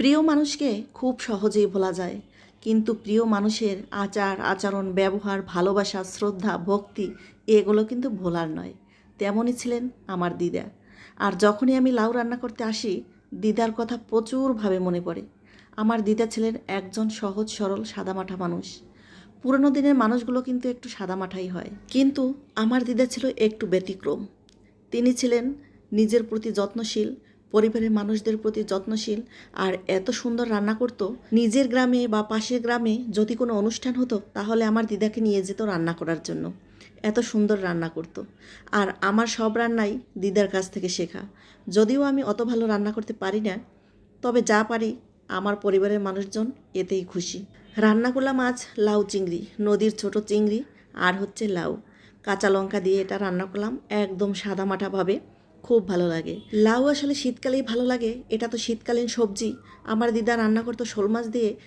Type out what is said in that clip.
প্রিয় মানুষকে খুব সহজেই ভোলা যায়, কিন্তু প্রিয় মানুষের আচার, আচরণ, ব্যবহার, ভালোবাসা, শ্রদ্ধা, ভক্তি, এগুলো কিন্তু ভোলার নয়। তেমনই ছিলেন আমার দিদা। আর যখনই আমি লাউ রান্না করতে আসি, দিদার কথা প্রচুরভাবে মনে পড়ে। আমার দিদা ছিলেন একজন সহজ, সরল, সাদামাঠা মানুষ। পুরনো দিনের মানুষগুলো কিন্তু একটু সাদামাঠাই হয়। কিন্তু আমার দিদা ছিল একটু ব্যতিক্রম। তিনি ছিলেন নিজের প্রতি যত্নশীল পরিবারের মানুষদের প্রতি যত্নশীল আর এত সুন্দর রান্না করতো, নিজের গ্রামে বা পাশের গ্রামে যদি কোনো অনুষ্ঠান হতো, তাহলে আমার দিদাকে নিয়ে যেত রান্না করার জন্য। এত সুন্দর রান্না করতো। আর আমার সব রান্নাই দিদার কাছ থেকে শেখা। যদিও আমি অত ভালো রান্না করতে পারি না, তবে যা পারি আমার পরিবারের মানুষজন এতেই খুশি। রান্না করলাম আজ লাউ চিংড়ি, নদীর ছোট চিংড়ি আর হচ্ছে লাউ। কাঁচা লঙ্কা দিয়ে এটা রান্না করলাম একদম সাদামাটাভাবে খুব ভালো লাগে। লাউ আসলে শীতকালেই ভালো লাগে, এটা তো শীতকালীন সবজি। আমার দিদা রান্না করতো শোল মাছ দিয়ে